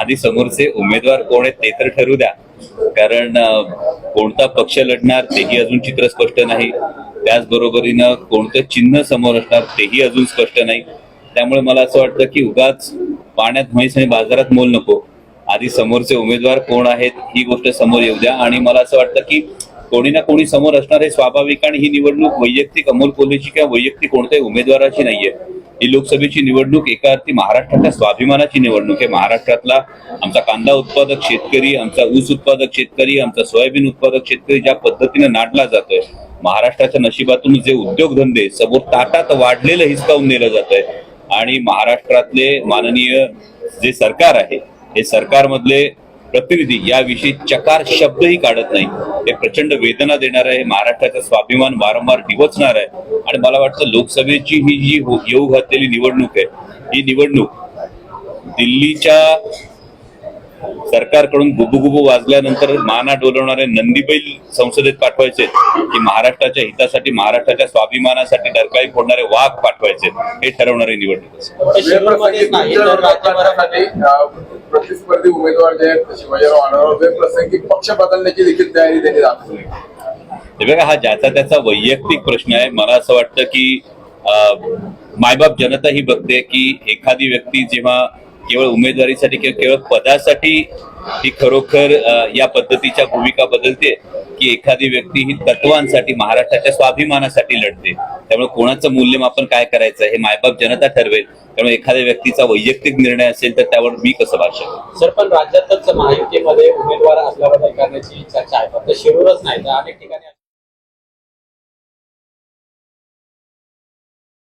आधी समोरचे उमेदवार कोण आहेत ते तर ठरू द्या. कारण कोणता पक्ष लढणार तेही अजून चित्र स्पष्ट नाही. त्याचबरोबरीनं कोणतं चिन्ह समोर असणार तेही अजून स्पष्ट नाही. त्यामुळे मला असं वाटतं की उगाच पाण्यात म्हैस आणि बाजारात मोल नको. आधी समोरचे उमेदवार कोण आहेत ही गोष्ट समोर येऊ द्या. आणि मला असं वाटतं की कोणी ना कोणी समोर असणार हे स्वाभाविक आणि ही निवडणूक वैयक्तिक अमोल कोल्हेची किंवा वैयक्तिक कोणत्याही उमेदवाराची नाहीये. ही लोकसभेची निवडणूक एका अर्थी महाराष्ट्राच्या स्वाभिमानाची निवडणूक आहे. महाराष्ट्रातला आमचा कांदा उत्पादक शेतकरी आमचा ऊस उत्पादक शेतकरी आमचा सोयाबीन उत्पादक शेतकरी ज्या पद्धतीने नाडला जातोय महाराष्ट्राच्या नशिबातून जे उद्योगधंदे समोर ताटात वाढलेलं हिसकावून नेलं जात आहे आणि महाराष्ट्रातले माननीय जे सरकार आहे हे सरकारमधले प्रतिनिधी याविषयी चकार शब्दही काढत नाही. हे प्रचंड वेदना देणार आहे. महाराष्ट्राचा स्वाभिमान वारंवार डिवचणार आहे. आणि मला वाटतं लोकसभेची ही जी हो- येऊ घातलेली निवडणूक आहे ही निवडणूक दिल्लीच्या सरकारकडून गुबुगुबू वाजल्यानंतर माना डोलवणारे नंदीबैल संसदेत पाठवायचे की महाराष्ट्राच्या हितासाठी महाराष्ट्राच्या स्वाभिमानासाठी डरकाळी फोडणारे वाघ पाठवायचे हे ठरवणारी निवडणूक असेल प्रतिस्पर्धी उमेदवार जे आहेत शिवाजीराव म्हणजे आढळराव प्रसंगी पक्ष बदलण्याची देखील तयारी त्यांनी दाखवली हे बघा हा ज्याचा त्याचा वैयक्तिक प्रश्न आहे. मला असं वाटतं की मायबाप जनता ही बघते की एखादी व्यक्ती जेव्हा केवळ उमेदवारीसाठी किंवा केवळ पदासाठी ही खरोखर या पद्धतीच्या भूमिका बदलते की एखादी व्यक्ती ही तत्वांसाठी महाराष्ट्राच्या स्वाभिमानासाठी लढते. त्यामुळे कोणाचं मूल्यमापन काय करायचं हे मायबाप जनता ठरवेल. त्यामुळे एखाद्या व्यक्तीचा वैयक्तिक निर्णय असेल तर त्यावर मी कसं भाषण सर पण राज्यातच महायुतीमध्ये उमेदवार असल्याबद्दल करण्याची चर्चा आहे. फक्त शिरूरच नाही तर अनेक ठिकाणी